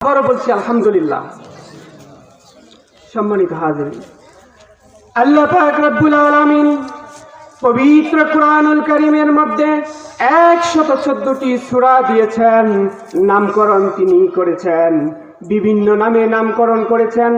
আবারও বলছি, আলহামদুলিল্লাহ। সম্মানিত হাজির আল্লাহ রব্বুল পবিত্র কুরআনুল কারীমের মধ্যে একশত চোদ্দটি দিয়েছেন, নামকরণ তিনি করেছেন, বিভিন্ন নামে নামকরণ করেছেন।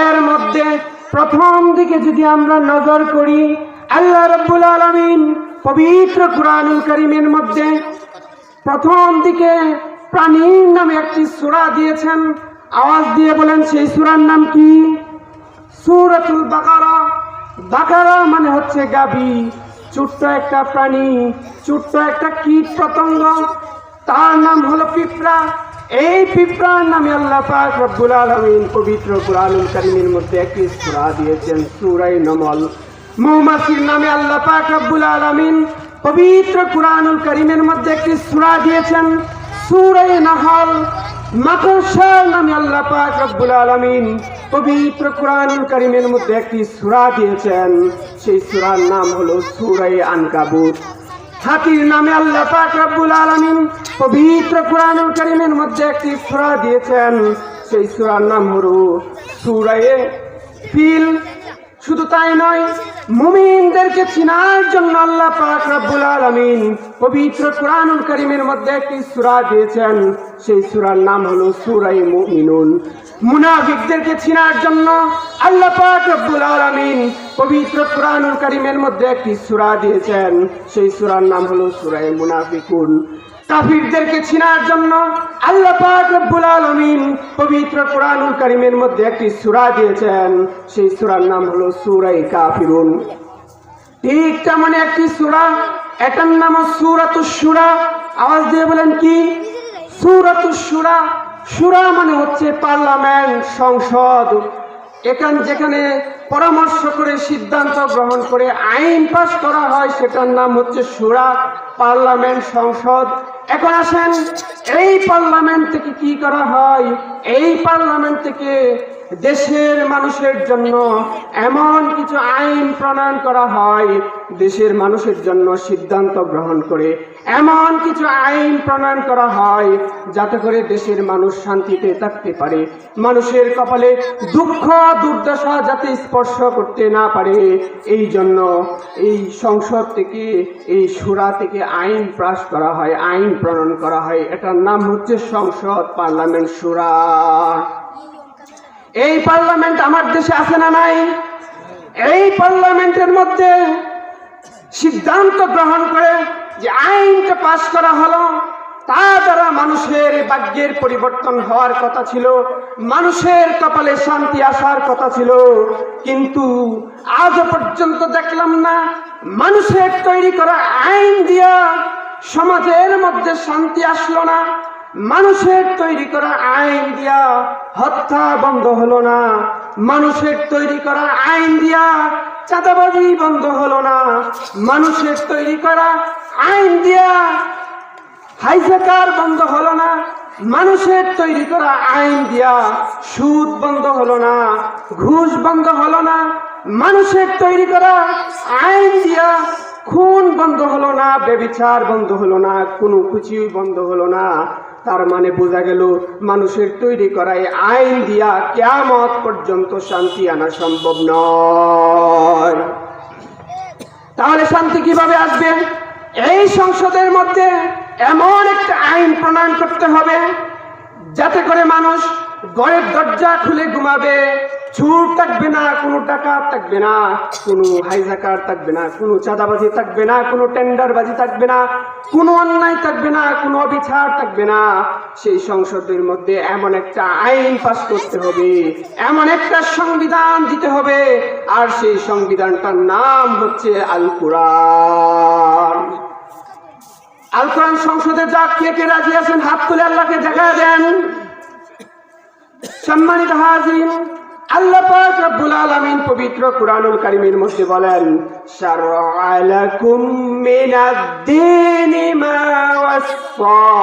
এর মধ্যে প্রথম দিকে যদি আমরা নজর করি, আল্লাহ রব্বুল আলামিন পবিত্র কুরআনুল কারীমের মধ্যে প্রথম দিকে প্রাণীর নামে একটি সূরা দিয়েছেন। আওয়াজ দিয়ে বলেন, সেই সুরার নাম কি? সূরাতুল বাকারা। বাকারা মানে হচ্ছে গাবি ছোট্ট একটা প্রাণী, ছোট্ট একটা কীট পতঙ্গ। তার নাম হলো পিঁপড়া। এই পিঁপড়ার নামে আল্লাহ পাক রব্বুল আলামিন পবিত্র কুরআনুল কারীমের মধ্যে একটি সূরা দিয়েছেন, সূরায়ে নমল। মৌমাছির নামে আল্লাহ পাক রব্বুল আলামিন পবিত্র কুরআনুল কারীমের মধ্যে একটি সূরা দিয়েছেন। সূরায়ে নাহল মাকড়সার নামে আল্লাহ পাক রব্বুল আলামিন পবিত্র কুরআনুল কারীমের মধ্যে একটি সূরা দিয়েছেন। সেই সূরার নাম হলো সূরায়ে আনকাবুত। হাতির নামে আল্লাহ পাক রব্বুল আলামিন পবিত্র কুরআনুল কারীমের মধ্যে একটি সূরা দিয়েছেন। সেই সূরার নাম হলো সূরায়ে ফিল। শুধু তাই নয়, মুমিনদেরকে চিনার জন্য আল্লাহ পাক রব্বুল আলামিন পবিত্র কুরআনুল করিমের মধ্যে একটি সুরা দিয়েছেন। সেই সুরার নাম হলো সুরাই মুমিনুন। মুনাফিকদেরকে চিনার জন্য আল্লাহ পাক রব্বুল আলামিন পবিত্র কুরআনুল করিমের মধ্যে একটি সুরা দিয়েছেন। সেই সুরার নাম হলো সুরাই মুনাফিকুন। কাফিরদেরকে চিনার জন্য আল্লাহ পাক রব্বুল আলামিন পবিত্র কোরআনুল করিমের মধ্যে একটি সূরা দিয়েছেন। সেই সূরার নাম হলো সূরায়ে কাফিরুন। ঠিক তেমন একটি সূরা এটার নাম সুরাত শুরা। আওয়াজ দিয়ে বলেন কি? সূরাতুশ সুরা শুরা মানে হচ্ছে পার্লামেন্ট, সংসদ। এখান যেখানে পরামর্শ করে, সিদ্ধান্ত গ্রহণ করে, আইন পাস করা হয়, সেটার নাম হচ্ছে সুরা পার্লামেন্ট, সংসদ। এখন আসেন, এই পার্লামেন্ট থেকে কি করা হয়? এই পার্লামেন্ট থেকে দেশের মানুষের জন্য এমন কিছু আইন প্রণয়ন করা হয়, দেশের মানুষের জন্য সিদ্ধান্ত গ্রহণ করে এমন কিছু আইন প্রণয়ন করা হয়, যাতে করে দেশের মানুষ শান্তিতে থাকতে পারে। মানুষের কপালে দুঃখ, দুর্দশা যাতে স্পর্শ করতে না পারে এই জন্য এই সংসদ থেকে, এই সুরা থেকে আইন পাস করা হয়, আইন প্রণয়ন করা হয়। এটার নাম হচ্ছে সংসদ পার্লামেন্ট সুরা। এই পার্লামেন্ট আমার দেশে আছে না নাই? এই পার্লামেন্টের মধ্যে সিদ্ধান্ত গ্রহণ করে যে আইনটা পাশ করা হলো, তা দ্বারা মানুষের ভাগ্যের পরিবর্তন হওয়ার কথা ছিল, মানুষের কপালে শান্তি আসার কথা ছিল, কিন্তু আজ পর্যন্ত দেখলাম না মানুষের তৈরি করা আইন দিয়া সমাজের মধ্যে শান্তি আসলো না। মানুষের তৈরি করা আইন দিয়া হত্যা বন্ধ হলো না। মানুষের তৈরি করা আইন দিয়া চাঁদাবাজি বন্ধ হলো না। মানুষের তৈরি করা আইন দিয়া হাইজাকার বন্ধ হলো না। মানুষের তৈরি করা আইন দিয়া সুদ বন্ধ হলো না। ঘুষ বন্ধ হলো না। মানুষের তৈরি করা আইন দিয়া খুন বন্ধ হলো না। বেবিচার বন্ধ হলো না। কোনো কুচি বন্ধ হলো না। তার মানে বোঝা গেল, মানুষের তৈরি করা এই আইন দিয়া কেমত পর্যন্ত শান্তি আনা সম্ভব নয়। তাহলে শান্তি কীভাবে আসবে? এই সংসদের মধ্যে এমন একটা আইন প্রণয়ন করতে হবে, যাতে করে মানুষ গড়ের দরজা খুলে ঘুমাবে। চুর থাকবে না, কোনো টাকা থাকবে না, কোনো হাইজাকার থাকবে না, কোনো চাঁদাবাজি থাকবে না, কোনো টেন্ডারবাজি থাকবে না, কোনো অন্যায় থাকবে না, কোনো অবিচার থাকবে না। সেই সংসদের মধ্যে এমন একটা আইন পাস করতে হবে, এমন একটা সংবিধান দিতে হবে, আর সেই সংবিধানটার নাম হচ্ছে আল কোরআন আল কোরআন সংসদে যা কে কে রাজি আছেন, হাত তুলে আল্লাহকে দেখা দেন। সম্মানিত হাজির, আল্লাহ পাক রব্বুল আলামিন পবিত্র কুরআনুল কারীমের মধ্যে বলেন শারআ লাকুম মিনাদ-দীনি মা ওয়াসসা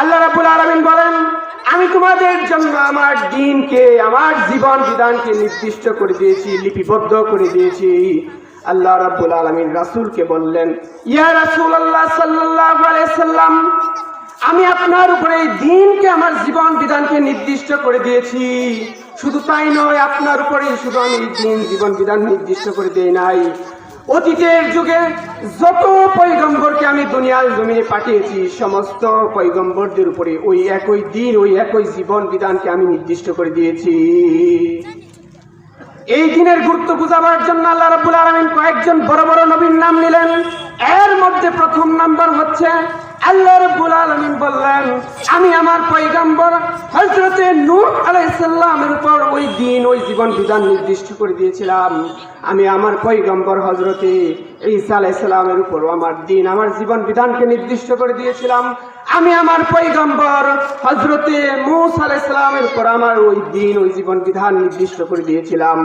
আল্লাহ রাব্বুল আলামিন বলেন, আমি তোমাদের জন্য আমার দিনকে, আমার জীবন বিধানকে নির্দিষ্ট করে দিয়েছি, লিপিবদ্ধ করে দিয়েছি। আল্লাহ রাব্বুল আলামিন রাসূলকে বললেন, ইয়া রাসূলুল্লাহ সাল্লাল্লাহু আলাইহি সাল্লাম আমি আপনার উপরে এই দিনকে আমার জীবন বিধানকে নির্দিষ্ট করে দিয়েছি। শুধু তাই নয়, আপনার উপরে শুধু আমি এই দিন জীবন বিধান নির্দিষ্ট করে দেই নাই। অতীতের যুগে যত পৈগম্বরকে আমি দুনিয়ার জমিনে পাঠিয়েছি, সমস্ত পৈগম্বরদের উপরে ওই একই দিন, ওই একই জীবন বিধানকে আমি নির্দিষ্ট করে দিয়েছি। এই দিনের গুরুত্ব বুঝাবার জন্য আল্লাহ রাব্বুল আলামিন কয়েকজন বড় বড় নবীর নাম নিলেন। এর মধ্যে প্রথম নাম্বার হচ্ছে আল্লাহ রব্বুল আলমিন বললেন, আমি আমার পৈগম্বর হজরতে নূর আলাইসাল্লামের উপর ওই দিন, ওই জীবন বিধান নির্দিষ্ট করে দিয়েছিলাম। আমি আমার পৈগম্বর হজরতে ঈসা আলাইসাল্লামের উপর আমার দিন, আমার জীবন বিধানকে নির্দিষ্ট করে দিয়েছিলাম। আমি আমার পৈগম্বর হজরতে মুসা আলাইহিস সালামের উপর আমার ওই দিন, ওই জীবন বিধান নির্দিষ্ট করে দিয়েছিলাম।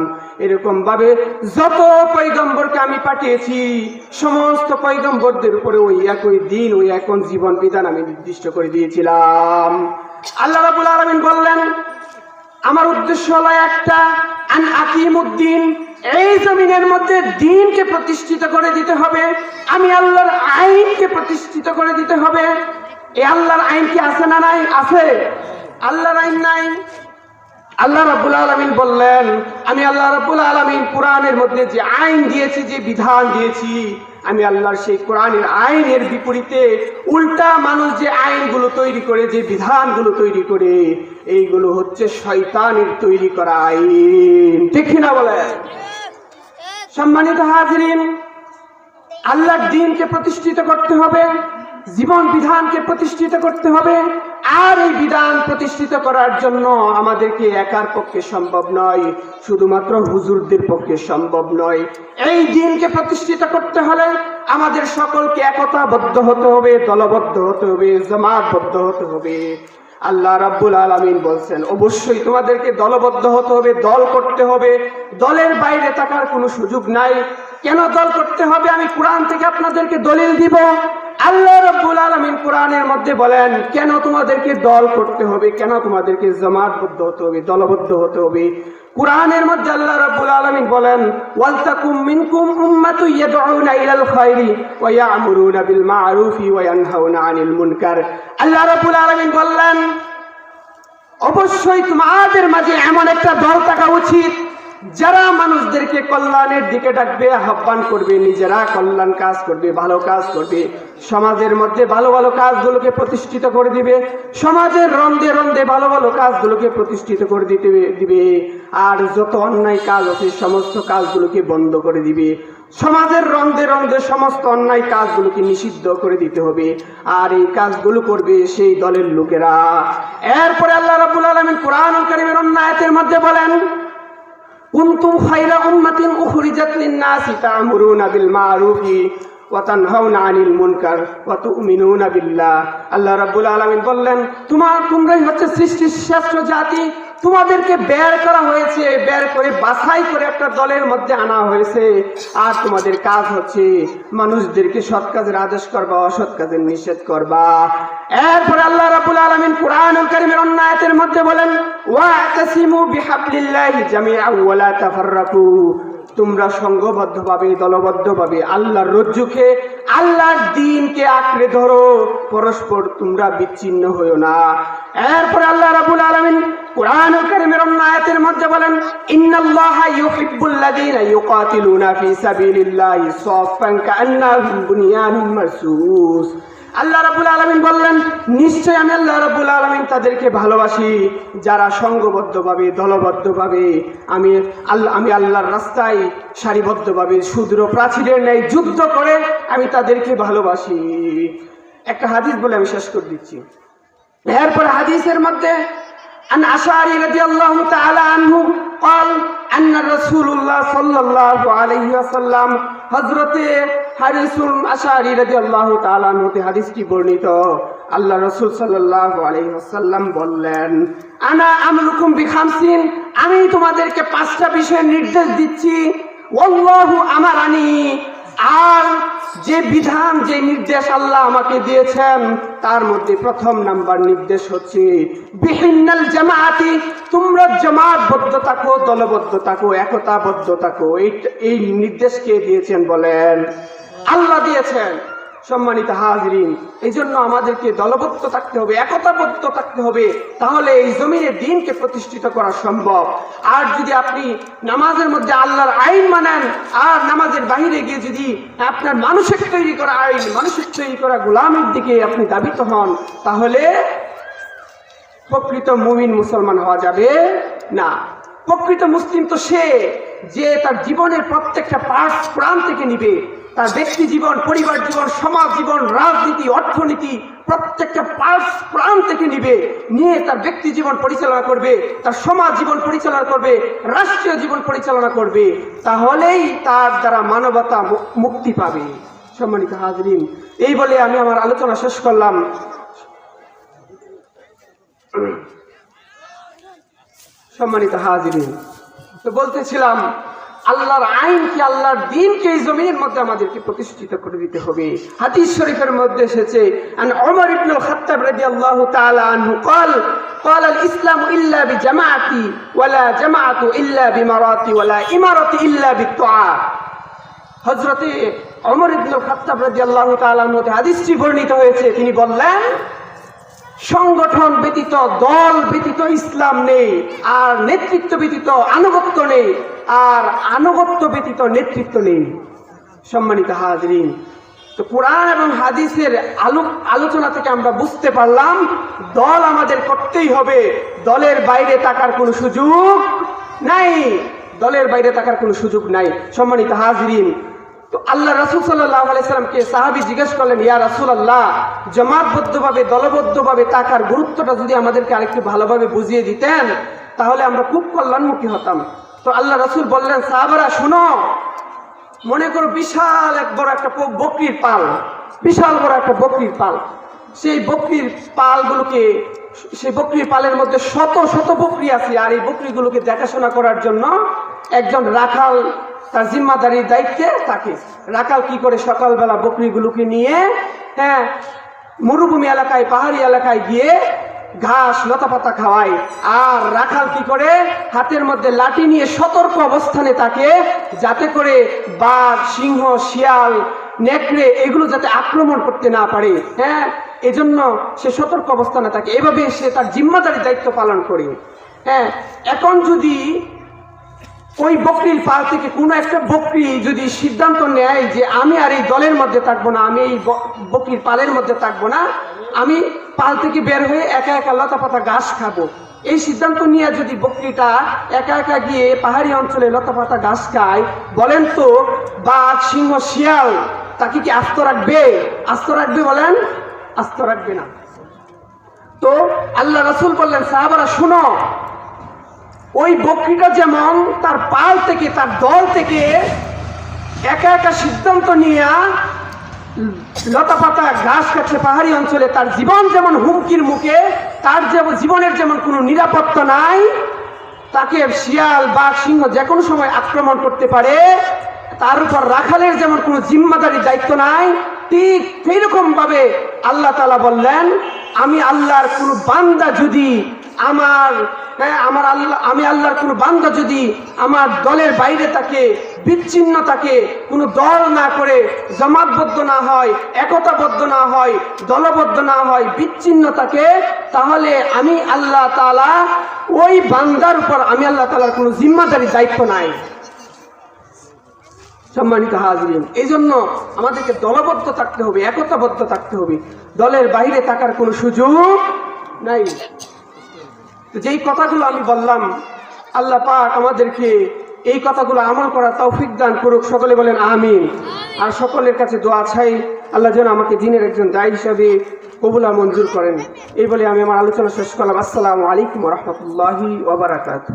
এরকম ভাবে যত পৈগম্বরকে আমি পাঠিয়েছি, সমস্ত পৈগম্বরদের উপরে ওই একই দিন, ওই একই জীবন বিধান আমি নির্দিষ্ট করে দিয়েছিলাম। আল্লাহ রাবুল আলমিন বললেন, আমার উদ্দেশ্য হলো একটা, আন আকিমুদ্দিন, এই জমিনের মধ্যে দিনকে প্রতিষ্ঠিত করে দিতে হবে, আমি আল্লাহর আইনকে প্রতিষ্ঠিত করে দিতে হবে এই আল্লাহর আইন কি আছে না নাই? আছে। আল্লাহর আইন নাই। আল্লাহ রাব্বুল আলামিন বললেন, আমি আল্লাহ রাব্বুল আলামিন কোরআনের মধ্যে যে আইন দিয়েছি, যে বিধান দিয়েছি, আমি আল্লাহর সেই কোরআনের আইনের বিপরীতে উল্টা মানুষ যে আইনগুলো তৈরি করে, যে বিধানগুলো তৈরি করে, এইগুলো হচ্ছে শয়তানের তৈরি করা আইন। ঠিক না বলে সম্মানিত হাজরিন, আল্লাহর দিনকে প্রতিষ্ঠিত করতে হবে। জীবন বিধানকে প্রতিষ্ঠিত করতে হবে, আর এই বিধান প্রতিষ্ঠিত করার জন্য আমাদেরকে একার পক্ষে সম্ভব নয়, শুধুমাত্র হুজুরদের পক্ষে সম্ভব নয়। এই দিনকে প্রতিষ্ঠিত করতে হলে আমাদের সকলকে একতাবদ্ধ হতে হবে, দলবদ্ধ হতে হবে, জমাতবদ্ধ হতে হবে। আল্লাহ রাব্বুল আলামিন বলছেন, অবশ্যই তোমাদেরকে দলবদ্ধ হতে হবে, দল করতে হবে। দলের বাইরে থাকার কোনো সুযোগ নাই। কেন দল করতে হবে? আমি কোরআন থেকে আপনাদেরকে দলিল দিব। আল্লাহ রাব্বুল আলামিন কোরআনের মধ্যে বলেন, কেন তোমাদেরকে দল করতে হবে? কেন তোমাদেরকে জামাতবদ্ধ হতে হবে, দলবদ্ধ হতে হবে? কোরআনের মধ্যে আল্লাহ রাব্বুল আলামিন বলেন, ওয়ালতাকুম মিনকুম উম্মাতু ইয়াদউনা ইলাল খায়রি ওয়া ইয়া'মুরুনা বিল মা'রুফি ওয়া ইয়ানহাউনা আনিল মুনকার। আল্লাহ রাব্বুল আলামিন বললেন, অবশ্যই তোমাদের মাঝে এমন একটা দল থাকা উচিত যারা মানুষদেরকে কল্যাণের দিকে ডাকবে, আহ্বান করবে, নিজেরা কল্যাণ কাজ করবে, ভালো কাজ করবে। সমাজের মধ্যে ভালো ভালো কাজগুলোকে প্রতিষ্ঠিত করে দিবে। সমাজের রন্ধে রন্ধে ভালো ভালো কাজগুলোকে প্রতিষ্ঠিত করে দিতে দিবে। আর যত অন্যায় কাজ আছে, সমস্ত কাজগুলোকে বন্ধ করে দিবে। সমাজের রন্ধে রন্ধে সমস্ত অন্যায় কাজগুলোকে নিষিদ্ধ করে দিতে হবে। আর এই কাজগুলো করবে সেই দলের লোকেরা। এরপরে আল্লাহ রাবুল আলমিন কোরআন করিমের অন্যায়তের মধ্যে বলেন কুনতুম খায়রা উম্মাতিন উখরিজাত লিন-নাসি তা'মুরুনা বিল মা'রুফি ওয়া তানহাউনা আনিল মুনকার ওয়া তু'মিনুনা বিল্লাহ। আল্লাহ রাব্বুল আলামিন বললেন, তোমার, তোমরাই হচ্ছে সৃষ্টির শ্রেষ্ঠ জাতি। তোমাদেরকে বের করা হয়েছে, বের করে বাছাই করে একটা দলের মধ্যে আনা হয়েছে। আর তোমাদের কাজ হচ্ছে মানুষদেরকে সৎ কাজের আদেশ করবা, অসৎ কাজের নিষেধ করবা। এরপরে আল্লাহ রাব্বুল আলামিন কোরআনুল কারীমের অন্য আয়াতের মধ্যে বলেন, ওয়াতাসিমু বিহাবলিল্লাহি জামিআ ওয়া লা তাফাররাকু। তোমরা সংঘবদ্ধভাবে দলবদ্ধভাবে আল্লাহর রজ্জুকে, আল্লাহর দিনকে আঁকড়ে ধরো। পরস্পর তোমরা বিচ্ছিন্ন হইও না। এরপরে আল্লাহ রাবুল আলামিন কোরআন কারিমের অন্য আয়াতের মধ্যে বলেন, ইন্নাল্লাহা ইউহিব্বুল্লাযীনা ইউকাতিলুনা ফি সাবিলিল্লাহি সাফফান কাআন্নাহুম বুনিয়ানুম মারসুস। আল্লাহ রাবুল আলমিন বললেন নিশ্চয় আমি আল্লাহ রাবুল আলমিন তাদেরকে ভালোবাসি যারা সংঘবদ্ধভাবে দলবদ্ধভাবে আমি আল্লাহ আমি আল্লাহর রাস্তায় সারিবদ্ধভাবে ক্ষুদ্র প্রাচীরের ন্যায় যুদ্ধ করে আমি তাদেরকে ভালোবাসি একটা হাদিস বলে আমি শেষ করে দিচ্ছি এরপরে হাদিসের মধ্যে عن أشعري رضي الله تعالى عنه قال হারিসুল বর্ণিত। আল্লাহ রসুল বললেন আনা আমি তোমাদেরকে পাঁচটা বিষয়ে নির্দেশ দিচ্ছি। আমার আনি আর যে বিধান, যে নির্দেশ আল্লাহ আমাকে দিয়েছেন, তার মধ্যে প্রথম নাম্বার নির্দেশ হচ্ছে, বিহিন্নাল জামাতি তোমরা জামাতবদ্ধ থাকো দলবদ্ধ থাকো একতাবদ্ধ থাকো এই এই নির্দেশ কে দিয়েছেন বলেন? আল্লাহ দিয়েছেন। সম্মানিত হাজরিন এই জন্য আমাদেরকে দলবদ্ধ থাকতে হবে, একতাবদ্ধ থাকতে হবে। তাহলে এই জমিনে দিনকে প্রতিষ্ঠিত করা সম্ভব। আর যদি আপনি নামাজের মধ্যে আল্লাহর আইন মানেন, আর নামাজের বাহিরে গিয়ে যদি আপনার মানুষের তৈরি করা আইন, মানুষের তৈরি করা গোলামের দিকে আপনি দাবিত হন, তাহলে প্রকৃত মুমিন মুসলমান হওয়া যাবে না। প্রকৃত মুসলিম তো সে, যে তার জীবনের প্রত্যেকটা পার্ট প্রাণ থেকে নিবে। তার ব্যক্তি জীবন, পরিবার জীবন, সমাজ জীবন, রাজনীতি, অর্থনীতি, প্রত্যেকটা পার্ট প্রাণ থেকে নিবে, নিয়ে তার ব্যক্তি জীবন পরিচালনা করবে, তার সমাজ জীবন পরিচালনা করবে, রাষ্ট্রীয় জীবন পরিচালনা করবে, তাহলেই তার দ্বারা মানবতা মুক্তি পাবে। সম্মানিত হাজরিন, এই বলে আমি আমার আলোচনা শেষ করলাম। সম্মানিত হাজরিন, তো বলতেছিলাম আল্লাহর আইনকে আল্লাহর দিনকে এই জমিনের মধ্যে আমাদেরকে প্রতিষ্ঠিত করে দিতে হবে হাদিস শরীফের মধ্যে এসেছে আন ওমর ইবনুল খাত্তাব রাদিয়াল্লাহু তাআলা আনহু قال قال الاسلام الا بجماعتي ولا جماعه الا بمراتي ولا امارتي الا بالطاعه হযরতে ওমর ইবনুল খাত্তাব রাদিয়াল্লাহু তাআলা আনহু হাদিসটি বর্ণিত হয়েছে তিনি বললেন সংগঠন ব্যতীত দল ব্যতীত ইসলাম নেই আর নেতৃত্ব ব্যতীত আনুগত্য নেই আর আনুগত্য ব্যতীত নেতৃত্ব নেই। সম্মানিত হাজরিন, তো কোরআন এবং হাদিসের আলো আলোচনা থেকে আমরা বুঝতে পারলাম, দল আমাদের করতেই হবে। দলের বাইরে থাকার কোনো সুযোগ নাই। দলের বাইরে থাকার কোনো সুযোগ নাই। সম্মানিত হাজরিন, তো আল্লাহ রাসুল সাল্লাহ আলাইসালামকে সাহাবি জিজ্ঞেস করলেন, ইয়া রাসুল আল্লাহ জমাতবদ্ধভাবে, দলবদ্ধভাবে থাকার গুরুত্বটা যদি আমাদেরকে আরেকটু ভালোভাবে বুঝিয়ে দিতেন, তাহলে আমরা খুব কল্যাণমুখী হতাম। তো আল্লাহ রসুল বললেন, সাহাবারা, শোনো, মনে করো বিশাল এক বড় একটা বকরির পাল, বিশাল বড় একটা বকরির পাল। সেই বকরির পালগুলোকে, সেই বকরির পালের মধ্যে শত শত বকরি আছে, আর এই বকরিগুলোকে দেখাশোনা করার জন্য একজন রাখাল, তার জিম্মাদারির দায়িত্বে থাকে। রাখাল কি করে সকালবেলা বকরিগুলোকে নিয়ে হ্যাঁ মরুভূমি এলাকায়, পাহাড়ি এলাকায় গিয়ে ঘাস, লতাপাতা খাওয়ায় আর রাখাল কি করে? হাতের মধ্যে লাঠি নিয়ে সতর্ক অবস্থানে থাকে যাতে করে বাঘ, সিংহ, শিয়াল, নেকড়ে এগুলো যাতে আক্রমণ করতে না পারে। হ্যাঁ? এজন্য সে সতর্ক অবস্থানে থাকে। এভাবে সে তার জিম্মাদারি দায়িত্ব পালন করে। হ্যাঁ? এখন যদি ওই বকরির পাল থেকে কোনো একটা বকরি যদি সিদ্ধান্ত নেয় যে আমি আর এই দলের মধ্যে থাকব না, আমি এই বকরির পালের মধ্যে থাকব না, আমি পাল থেকে বের হয়ে একা একা লতা পাতা ঘাস খাব। এই সিদ্ধান্ত নিয়ে যদি বকরিটা একা একা গিয়ে পাহাড়ি অঞ্চলে লতা পাতা ঘাস খায়, বলেন তো বাঘ, সিংহ, শিয়াল, তাকে কি আস্ত রাখবে? আস্ত রাখবে বলেন? আস্ত রাখবে না। তো আল্লাহ রসুল বললেন, সাহাবারা, শুনো ওই বকরিটা যেমন তার পাল থেকে, তার দল থেকে একা একা সিদ্ধান্ত নিয়ে লতা পাতা ঘাস কাটছে পাহাড়ি অঞ্চলে তার জীবন যেমন হুমকির মুখে, তার জীবনের যেমন কোনো নিরাপত্তা নাই, তাকে শিয়াল, বাঘ, সিংহ যে কোনো সময় আক্রমণ করতে পারে, তার উপর রাখালের যেমন কোনো জিম্মাদারির দায়িত্ব নাই, ঠিক সেইরকম ভাবে আল্লাহ তালা বললেন, আমি আল্লাহর কোনো বান্দা যদি আমার হ্যাঁ আমার আল্লাহ, আমি আল্লাহর কোনো বান্দা যদি আমার দলের বাইরে থাকে, বিচ্ছিন্ন থাকে, কোনো দল না করে, জমাতবদ্ধ না হয়, একতাবদ্ধ না হয়, দলবদ্ধ না হয়, বিচ্ছিন্ন থাকে, তাহলে আমি আল্লাহ তালা ওই বান্দার উপর আমি আল্লাহ তালার কোনো জিম্মাদারি দায়িত্ব নাই। সম্মানিত হাজরিন এই জন্য আমাদেরকে দলবদ্ধ থাকতে হবে, একতাবদ্ধ থাকতে হবে। দলের বাইরে থাকার কোনো সুযোগ নাই। যেই কথাগুলো আমি বললাম আল্লাহ পাক আমাদেরকে এই কথাগুলো আমল করা তৌফিক দান করুক সকলে বলেন আমিন। আর সকলের কাছে দোয়া চাই আল্লাহ যেন আমাকে দিনের একজন দায়ী হিসাবে কবুলা মঞ্জুর করেন। এই বলে আমি আমার আলোচনা শেষ করলাম। আসসালামু আলাইকুম রহমতুল্লাহি ওবরাকাত